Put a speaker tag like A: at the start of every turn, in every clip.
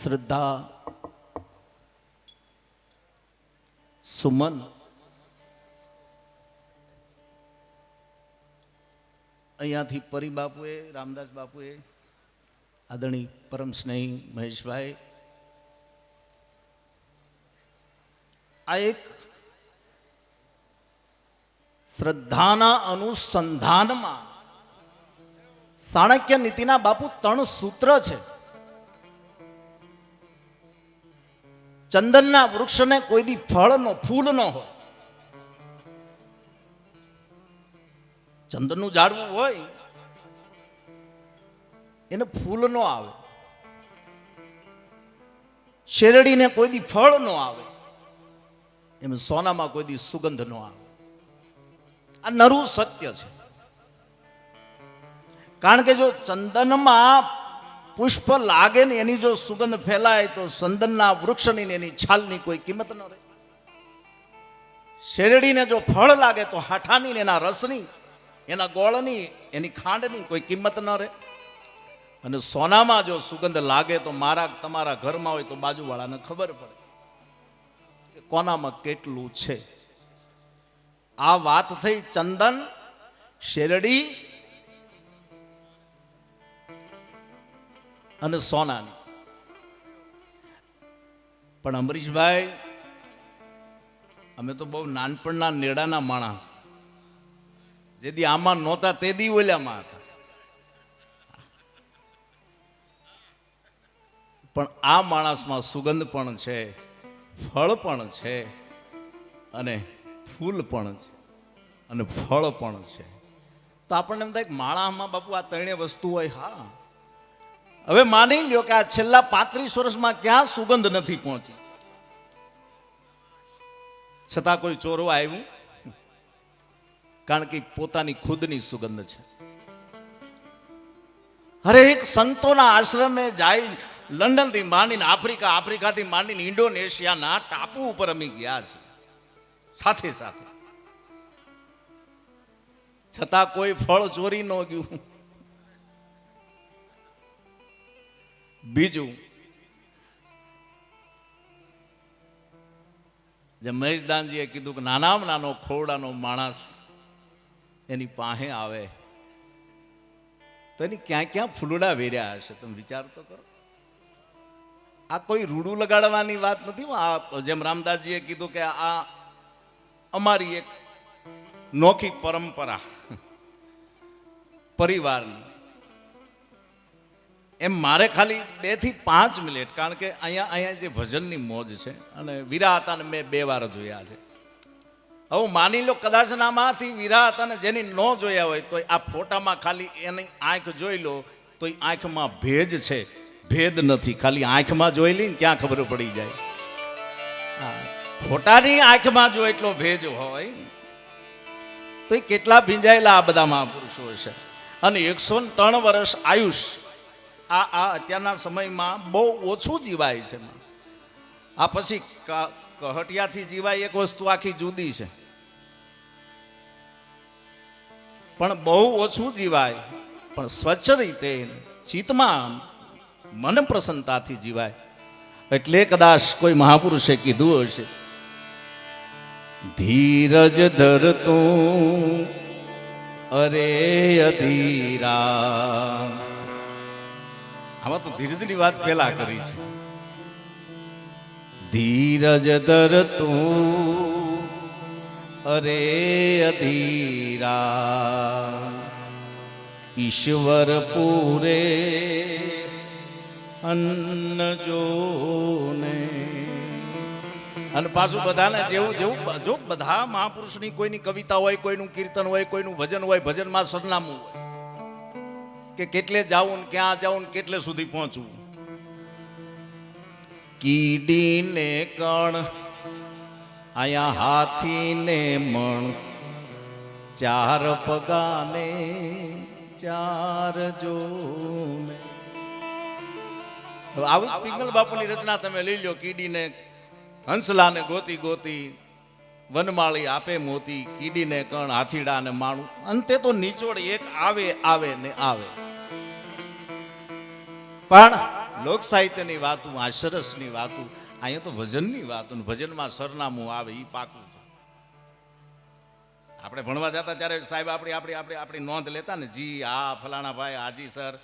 A: શ્રદ્ધા, સુમન, અહીંયાથી પરી બાપુએ, રામદાસ બાપુએ આદરણી પરમ સ્નેહી મહેશભાઈ, આ એક શ્રદ્ધાના અનુસંધાનમાં ચાણક્ય નીતિના બાપુ ત્રણ સૂત્ર છે. ચંદનના વૃક્ષને કોઈ દી ફળ નો ફૂલ ન હોય. ચંદનનું ઝાડવું હોય, એને ફૂલ નો આવે. શેરડીને કોઈ દી ફળ નો આવે. એમ સોનામાં કોઈ દી સુગંધ નો આવે. આ નરું સત્ય છે. કારણ કે જો ચંદનમાં પુષ્પ લાગે ને એની જો સુગંધ ફેલાય તો ચંદનના વૃક્ષની ને એની છાલની કોઈ કિંમત ન રહે. શેરડીને જો ફળ લાગે તો હાઠાની ને એના રસની, એના ગોળની, એની ખાંડની કોઈ કિંમત ન રહે. અને સોનામાં જો સુગંધ લાગે તો મારા, તમારા ઘરમાં હોય તો બાજુવાળાને ખબર પડે કે કોનામાં કેટલું છે. આ વાત થઈ ચંદન, શેરડી અને સોનાની. પણ અમરીશભાઈ, અમે તો બહુ નાનપણના નેડાના માણસ. જેદી આમાં નહોતા, તે દી ઓલામાં હતા. પણ આ માણસમાં સુગંધ પણ છે, ફળ પણ છે, અને ફૂલ પણ છે, અને ફળ પણ છે. તો આપણને એમ થાય માળામાં બાપુ આ ત્રણેય વસ્તુ હોય, હા. હવે માની લ્યો કે આ છેલ્લા પાંત્રીસ વર્ષમાં ક્યાં સુગંધ નથી પહોંચી? છતાં કોઈ ચોરવા આવ્યું? કારણ કે પોતાની ખુદની સુગંધ છે. હરેક સંતોના આશ્રમે જાય, લંડનથી માંડીને આફ્રિકા, આફ્રિકાથી માંડીને ઇન્ડોનેશિયાના ટાપુ ઉપર અમે ગયા છે સાથે સાથે. છતાં કોઈ ફળ ચોરી ન ગયું. બીજું, જે મહેશદાનજીએ કીધું કે નાનામાં નાનો ખોરડાનો માણસ એની પાસે આવે. તો એની ક્યાં ક્યાં ફૂલડા વેર્યા હશે? તમે વિચાર તો કરો. આ કોઈ રૂડું લગાડવાની વાત નથી. આ જેમ રામદાસજીએ કીધું કે આ અમારી એક નોખી પરંપરા, પરિવારની. એમ મારે ખાલી બેથી પાંચ મિનિટ કારણ કે અહીંયા અહીંયા જે ભજનની મોજ છે અને વીરા હતાને મેં બે વાર જોયા છે. હવે માની લો કદાચ નામાંથી વીરા હતાને જેની ન જોયા હોય તો આ ફોટામાં ખાલી એની આંખ જોઈ લો તો એ આંખમાં ભેજ છે. ભેદ નથી ખાલી આંખમાં જોઈ લઈને ક્યાં ખબર પડી જાય. હા, ફોટાની આંખમાં જો એટલો ભેજ હોય તો એ કેટલા ભીંજાયેલા આ બધા મહાપુરુષો છે અને એકસો ને ત્રણ વર્ષ આયુષ આ આ અત્યારના સમયમાં બહુ ઓછું જીવાય છે આ પછી કહટિયાથી જીવાય એક વસ્તુ આખી જુદી છે. પણ બહુ ઓછું જીવાય, પણ સ્વચ્છ રીતે ચિત્તમાં મન પ્રસન્નતાથી જીવાય. એટલે કદાચ કોઈ મહાપુરુષે કીધું હશે, ધીરજ ધરતું અરે અધીરા. આમાં તો ધીરજની વાત પેલા કરી છે. ધીરજ ધરતું અરે અધીરા. ઈશ્વર પૂરે અન્ન જોને. અને પાછું બધાને જેવું જેવું જો બધા મહાપુરુષની કોઈની કવિતા હોય કોઈનું કીર્તન હોય કોઈનું ભજન હોય ભજનમાં સરનામું હોય. કે કેટલે જાવું ક્યાં જાવું કેટલે સુધી પહોંચવું કીડીને કણ અહીંયા હાથીને મણ, ચાર પગાને ચાર જો આવું પિંગલ બાપુની રચના તમે લઈ લો કીડીને, હંસલાને ગોતી ગોતી. વનમાળી આપે મોતી, કીડીને કણ હાથીડાને માણું. અંતે તો નિચોડ એક આવે આવે ને આવે. પણ લોક સાહિત્યની વાતું, આ સરસની વાતું, અહીંયા તો ભજનની વાતું ને ભજનમાં સરનામું આવે એ પાકું છે. આપણે ભણવા જતા ત્યારે સાહેબ આપણી આપણી આપણી આપણી નોંધ લેતા ને, જી હા ફલાણા ભાઈ, હાજી sir,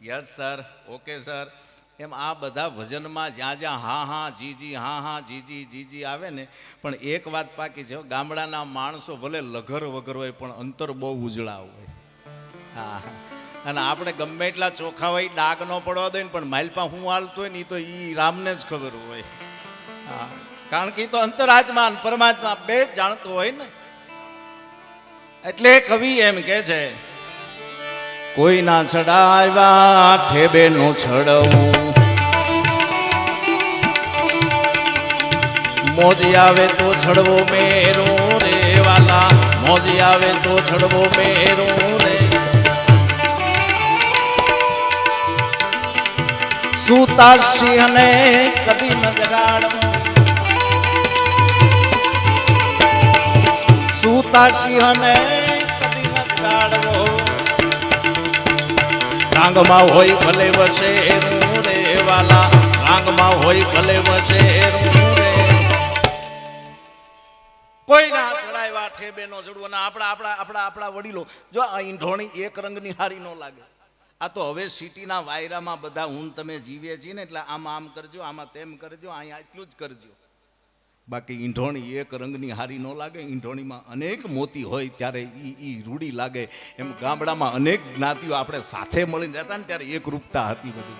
A: yes sir, okay sir એમ આ બધા ભજનમાં જ્યાં જ્યાં હા હા, જી જી, હા હા, જી જી જી જી આવે ને, પણ એક વાત પાકી છે ગામડાના માણસો ભલે લઘર વગર હોય, પણ અંતર બહુ ઉજળા હોય. હા અને આપણે ગમે એટલા ચોખા હોય ડાગ ન પડવા દે ને, પણ માઇલપા હું હાલતો હોય ને એ તો એ રામને જ ખબર હોય. હા. કારણ કે એ તો અંતરાત્મા પરમાત્મા બે જ જાણતો હોય ને. એટલે કવિ એમ કે છે, કોઈના ચડાવ્યા ઠેબે નો છડવું મોજી આવે તો છડવો મેરો રે વાલા. મોજી આવે તો છડવો મેરો રે. સુતા સિંહને કદી ન જગાડવો સૂતા સિંહને કદી ન જગાડવો રાંગમાં હોય ભલે વસેરું રે વાલા. રાંગમાં હોય ભલે વસેરું ઠેબે નો જડવો અને આપણા આપણા આપણા આપણા વડીલો. જો આ ઈંઢોણી એક રંગની હારી ન લાગે. આ તો હવે સિટીના વાયરામાં બધા હું તમે જીવીએ છીએ ને એટલે આમાં આમ કરજો, આમાં તેમ કરજો અહીંયા એટલું જ કરજો. બાકી ઈંઢોણી એક રંગની હારી ન લાગે. ઈંઢોણીમાં અનેક મોતી હોય ત્યારે ઈ ઈ રૂડી લાગે. એમ ગામડામાં અનેક જ્ઞાતિઓ આપણે સાથે મળીને રહેતા ને ત્યારે એકરૂપતા હતી બધી.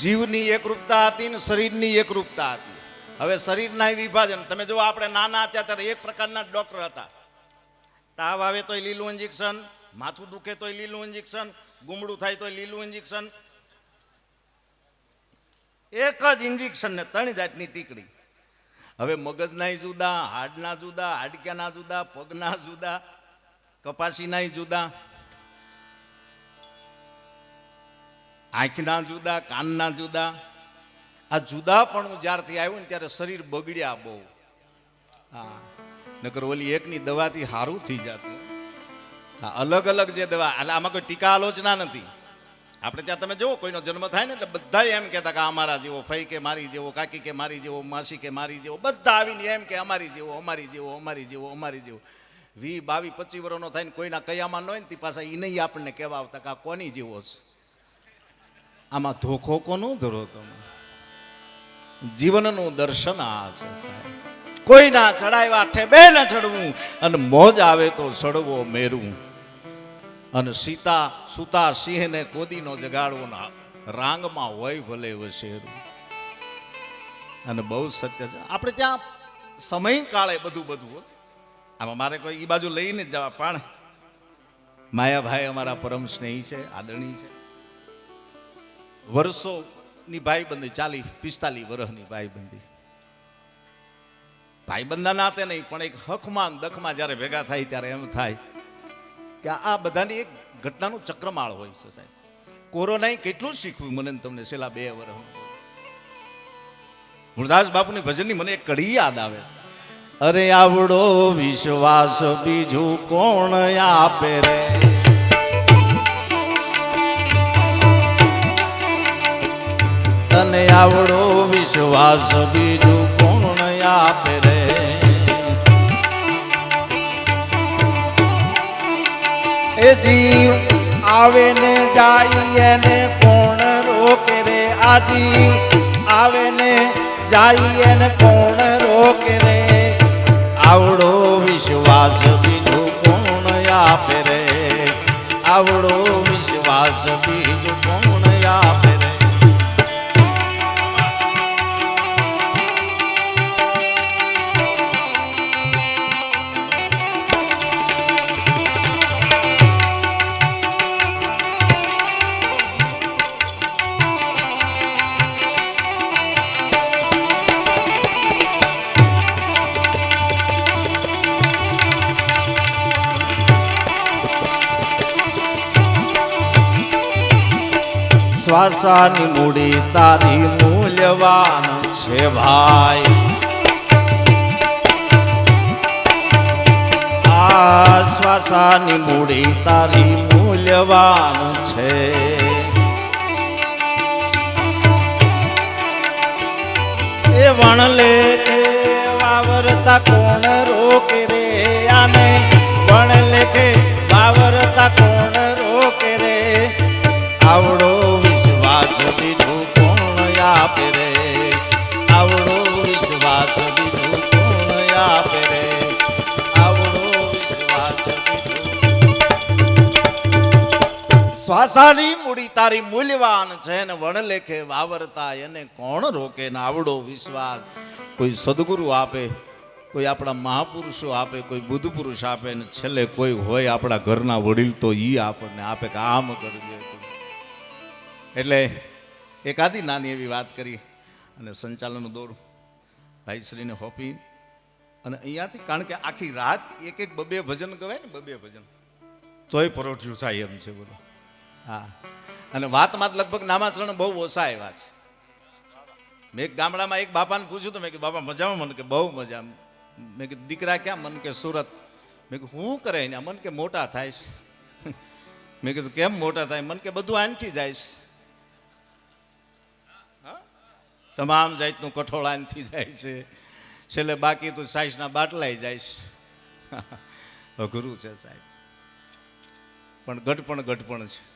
A: જીવની એકરૂપતા હતી ને શરીરની એકરૂપતા હતી. હવે શરીરના વિભાજન. તમે જો આપણે નાના હતા ત્યારે એક પ્રકારના ડોક્ટર હતા. તાવ આવે તોય લીલું ઇન્જેક્શન માથું દુખે તોય લીલું ઇન્જેક્શન ગુમડું થાય તોય લીલું ઇન્જેક્શન એક જ ઇન્જેક્શન ને ત્રણ જાતની ટીકડી. હવે મગજના જુદા, હાડના જુદા, હાડક્યાના જુદા, પગના જુદા, કપાસીના જુદા. આંખના જુદા, કાનના જુદા. આ જુદા પણ જ્યારથી આવ્યું ને ત્યારે શરીર બગડ્યા બહુ. હા. નકર ઓલી એકની દવાથી સારું થઈ જતું. હા, અલગ અલગ જે દવા, એટલે આમાં કોઈ ટીકા આલોચના નથી. આપણે ત્યાં તમે જુઓ, કોઈનો જન્મ થાય ને એટલે બધા એમ કહેતા કે અમારા જેવો ફઈ કે મારી જેવો, કાકી કે મારી જેવો, માસી કે મારી જેવો, બધા આવીને એમ કે અમારી જેવો અમારી જેવો અમારી જેવો અમારી જેવો. વી બાવી પચી વર્ષનો થાય ને કોઈના કયામાં ન હોય ને તે પાછા એ નહીં આપણને કહેવા આવતા કે આ કોની જેવો છે. આમાં ધોખો કોનો ધરો તમે? જીવનનું દર્શન આ છે, સાહેબ. કોઈના ચડાવ્યા ઠેબે ન ચડવું અને મોજ આવે તો ચડવો, મેરવું. અને સીતા, સુતા સિંહને કોદીનો જગાડવો ના રાંગમાં હોય ભલે વસેરું અને બહુ સત્ય છે. આપણે ત્યાં સમય કાળે બધું બધું. આમાં મારે કોઈ એ બાજુ લઈને જવા, પણ માયાભાઈ અમારા પરમ સ્નેહી છે આદરણી છે. વર્ષોની ભાઈબંધી ચાલી, પિસ્તાલીસ વર્ષની ભાઈબંધી. ભાઈબંધના નાતે નહીં, પણ એક હકમાં દખમાં જ્યારે ભેગા થાય ત્યારે એમ થાય કે આ બધાની એક ઘટનાનું ચક્રમાળ હોય છે સાહેબ. કોરોનાએ કેટલું શીખવું મને ને તમને છેલ્લા બે વર્ષ મુરદાસ બાપુની ભજનની મને એક કડી યાદ આવે. અરે આવડો વિશ્વાસ બીજું કોણ આપે રે? આવડો વિશ્વાસ બીજું કોણ આપે રે? એ જીવ આવે ને જાય એને કોણ રોકે રે? આ જીવ આવે ને જાય એને કોણ રોકે રે? આવડો વિશ્વાસ બીજું કોણ આપે રે? આવડો વિશ્વાસ બીજું શ્વાસાની મૂડી તારી મૂલ્યવાન છે ભાઈ. શ્વાસાની મૂડી તારી મૂલ્યવાન છે. એ વણલે કે વાવરતા કોણ રોકે રે આને? વણલે કે વાવરતા કોણ રોકે રે? આવડો મૂલ્યવાન છે ને વણલેખે વાવરતા એને કોણ રોકે ને આવડો વિશ્વાસ? કોઈ સદગુરુ આપે, કોઈ આપણા મહાપુરુષો આપે, કોઈ બુદ્ધ પુરુષ આપે ને છેલ્લે કોઈ હોય આપણા ઘરના વડીલ તો ઈ આપણને આપે કે આમ કરજે. એટલે એકાદી નાની એવી વાત કરી અને સંચાલનનું દોર ભાઈશ્રીને હોપી અને અહીંયાથી કારણ કે આખી રાત એક એક બબે ભજન ગવાય ને બબે ભજન. તોય પરોઠ્યું થાય એમ છે બોલો. હા. અને વાતમાં લગભગ નામાચરણ બહુ ઓછા આવ્યા છે. મેં એક ગામડામાં એક બાપાને પૂછ્યું તો મેં કે બાપા, મજામાં? મને કે, બહુ મજા. મેં કીધું, દીકરા ક્યાં? મન કે, સુરત. મેં કીધું, હું કરે ને? મન કે, મોટા થાય છે. મેં કીધું, કેમ મોટા થાય? મન કે, બધું આનથી જાય છે. તમામ જાતનું કઠોળાનથી જાય છે. છેલ્લે બાકી તો સાઈઝના બાટલાય જાય છે. અઘરું છે સાહેબ. પણ ગઢપણ ગઢપણ છે.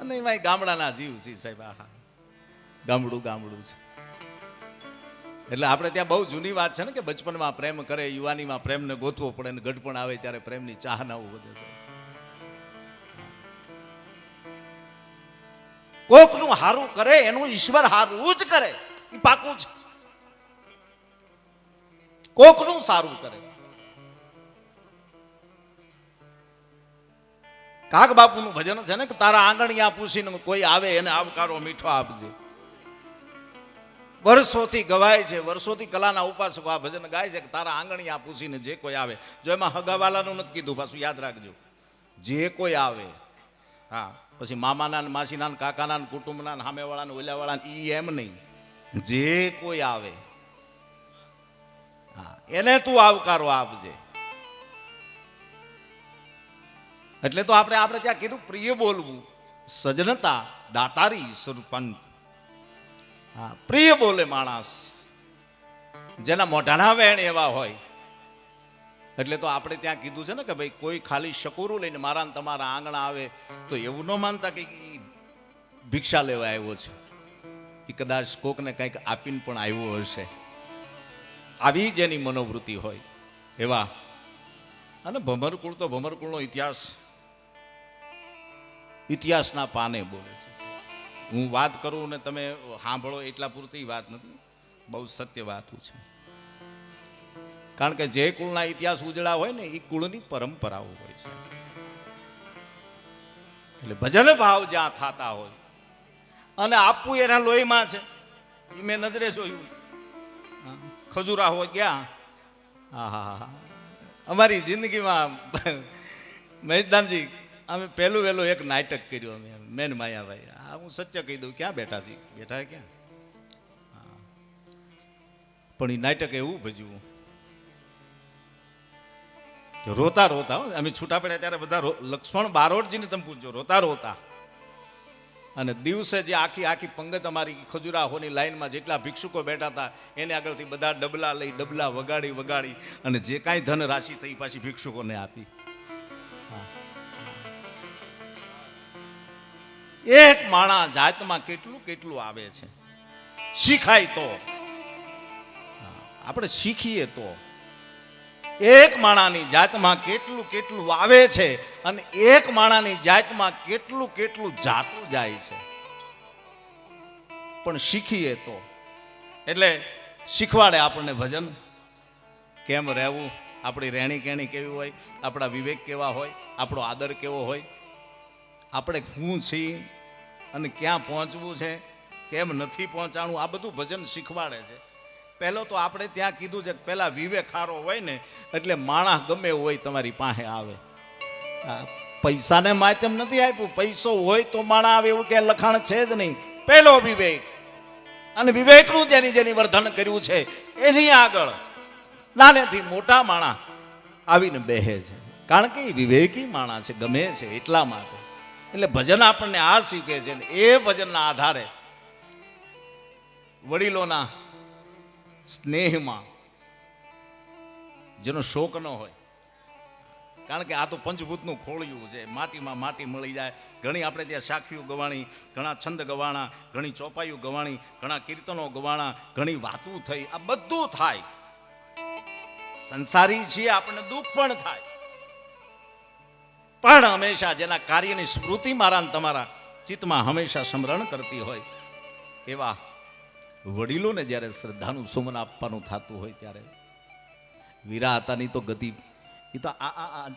A: અને એમાં ગામડાના જીવ છે સાહેબ, આહા. ગામડું ગામડું છે. એટલે આપણે ત્યાં બહુ જૂની વાત છે ને કે બચપનમાં પ્રેમ કરે, યુવાનીમાં પ્રેમને ગોતવો પડે ને ગઢપણ આવે ત્યારે પ્રેમની ચાહનાઓ વધે છે. કોકનું હારું કરે, એનું ઈશ્વર હારું જ કરે. એ પાકું છે. કોકનું સારું કરે. કાક બાપુનું ભજન છે ને કે તારા આંગણિયા પૂછીને કોઈ આવે એને આવકારો મીઠો આપજે. વર્ષોથી ગવાય છે, વર્ષોથી કલાના ઉપાસકો આ ભજન ગાય છે કે તારા આંગણિયા પૂછીને જે કોઈ આવે. જો એમાં હગાવાલાનું નથી કીધું, પાછું યાદ રાખજો. જે કોઈ આવે, હા. પછી મામાના ને માસીના કાકાના કુટુંબના સામેવાળા ને ઓલાવાળા ને ઈ એમ નહીં. જે કોઈ આવે, હા, એને તું આવકારો આપજે. એટલે તો આપણે આપણે ત્યાં કીધું પ્રિય બોલવું સજનતા દાતારી સુરપંત હા, પ્રિય બોલે માણસ. જેના મોઢાના વેણ એવા હોય એટલે તો આપણે ત્યાં કીધું છે ને કે ભાઈ, કોઈ ખાલી શકુરું લઈને મારા તમારા આંગણા આવે, તો એવું ન માનતા કે ભિક્ષા લેવા આવ્યો છે. એ કદાચ કોકને કંઈક આપીને પણ આવ્યો હશે. આવી જ એની મનોવૃત્તિ હોય. એવા. અને ભમરકુળ તો ભમરકુળનો ઇતિહાસ, ઇતિહાસના પાને બોલે છે. હું વાત કરું ને તમે સાંભળો એટલા પૂરતી વાત નથી. બહુ સત્ય વાત છે. કારણ કે જે કુળના ઇતિહાસ ઉજળા હોય ને, એ કુળની પરંપરાઓ હોય છે. એટલે ભજન ભાવ જ્યાં થતા હોય, અને આપવું એના લોહીમાં છે. એ મેં નજરે જોયું. ખજૂરા હોય ગયા. હા હા હા અમારી જિંદગીમાં મહેશદાનજી અમે પહેલું વહેલું એક નાટક કર્યું અમે, મેન માયાભાઈ. હા, હું સત્ય કહી દઉં, ક્યાં બેઠા છીએ? બેઠા ક્યાં. પણ એ નાટક એવું ભજવું રોતા રોતા. અમે છૂટા પડ્યા ત્યારે બધા લક્ષ્મણ બારોટજીને તમે પૂછજો, રોતા રોતા. અને દિવસે જે આખી આખી પંગત અમારી ખજુરાહોની લાઈનમાં જેટલા ભિક્ષુકો બેઠા હતા, એને આગળથી બધા ડબલા લઈ, ડબલા વગાડી વગાડી અને જે કાંઈ ધન રાશિ થઈ પાછી ભિક્ષુકોને આપી. એક માણા જાતમાં કેટલું કેટલું આવે છે. શીખાય તો. આપણે શીખીએ તો. એક માણાની જાતમાં કેટલું કેટલું આવે છે અને એક માણાની જાતમાં કેટલું કેટલું જાતું જાય છે. પણ શીખીએ તો. એટલે શીખવાડે આપણને ભજન. કેમ રહેવું? આપણી રહેણી કેણી કેવી હોય? આપણા વિવેક કેવા હોય? આપણો આદર કેવો હોય? આપણે શું છીએ અને ક્યાં પહોંચવું છે? કેમ નથી પહોંચાણું? આ બધું ભજન શીખવાડે છે. પહેલો તો આપણે ત્યાં કીધું છે કે પહેલા વિવેક હારો હોય ને, એટલે માણસ ગમે હોય તમારી પાસે આવે. પૈસાને માધ્યમ નથી આપ્યું. પૈસો હોય તો માણસ આવે એવું કે લખાણ છે જ નહીં. પહેલો વિવેક. અને વિવેકનું જેની જેની વર્ધન કર્યું છે, એની આગળ નાનેથી મોટા માણા આવીને બેહે છે. કારણ કે વિવેકી માણા છે, ગમે છે, એટલા માટે. એટલે ભજન આપણને આ શીખે છે એ ભજનના આધારે વડીલોના સ્નેહમાં. જેનો શોક ન હોય. કારણ કે આ તો પંચભૂતનું ખોળિયું છે. માટીમાં માટી મળી જાય. ઘણી આપણે ત્યાં સાખીઓ ગવાણી, ઘણા છંદ ગવાણા, ઘણી ચોપાઈઓ ગવાણી, ઘણા કીર્તનો ગવાણા, ઘણી વાતું થઈ. આ બધું થાય. સંસારી છીએ, આપણને દુઃખ પણ થાય. પણ હંમેશા જેના કાર્યની સ્મૃતિ મારા તમારા ચિત્તમાં હંમેશા સ્મરણ કરતી હોય એવા વડીલોને જ્યારે શ્રદ્ધાનું સુમન આપવાનું થતું હોય ત્યારે. વીરા હતાની તો ગતિ, એ તો આ આ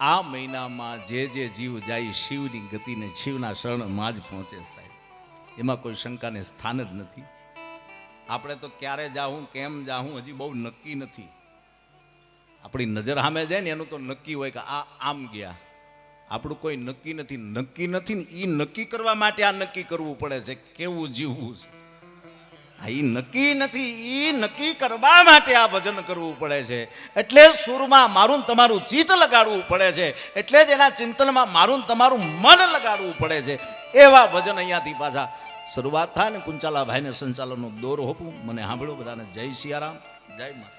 A: આ મહિનામાં જે જે જીવ જાય શિવની ગતિને શિવના શરણમાં જ પહોંચે સાહેબ. એમાં કોઈ શંકાને સ્થાન જ નથી. આપણે તો ક્યારે જાઉં કેમ જાઉં હજી બહુ નક્કી નથી. આપણી નજર સામે જાય ને એનું તો નક્કી હોય કે આ, આમ ગયા. આપણું કોઈ નક્કી નથી. નક્કી નથી ને એ નક્કી કરવા માટે આ નક્કી કરવું પડે છે. કેવું જીવવું છે? એ નક્કી નથી એ નક્કી કરવા માટે આ ભજન કરવું પડે છે. એટલે સુરમાં મારું તમારું ચિત્ત લગાડવું પડે છે. એટલે જ એના ચિંતનમાં મારું તમારું મન લગાડવું પડે છે. એવા ભજન અહીંયાથી પાછા શરૂઆત થાય ને કુંચાલાભાઈને સંચાલનનો દોર હોપું. મને સાંભળ્યો બધાને. જય સિયારામ. જય માતા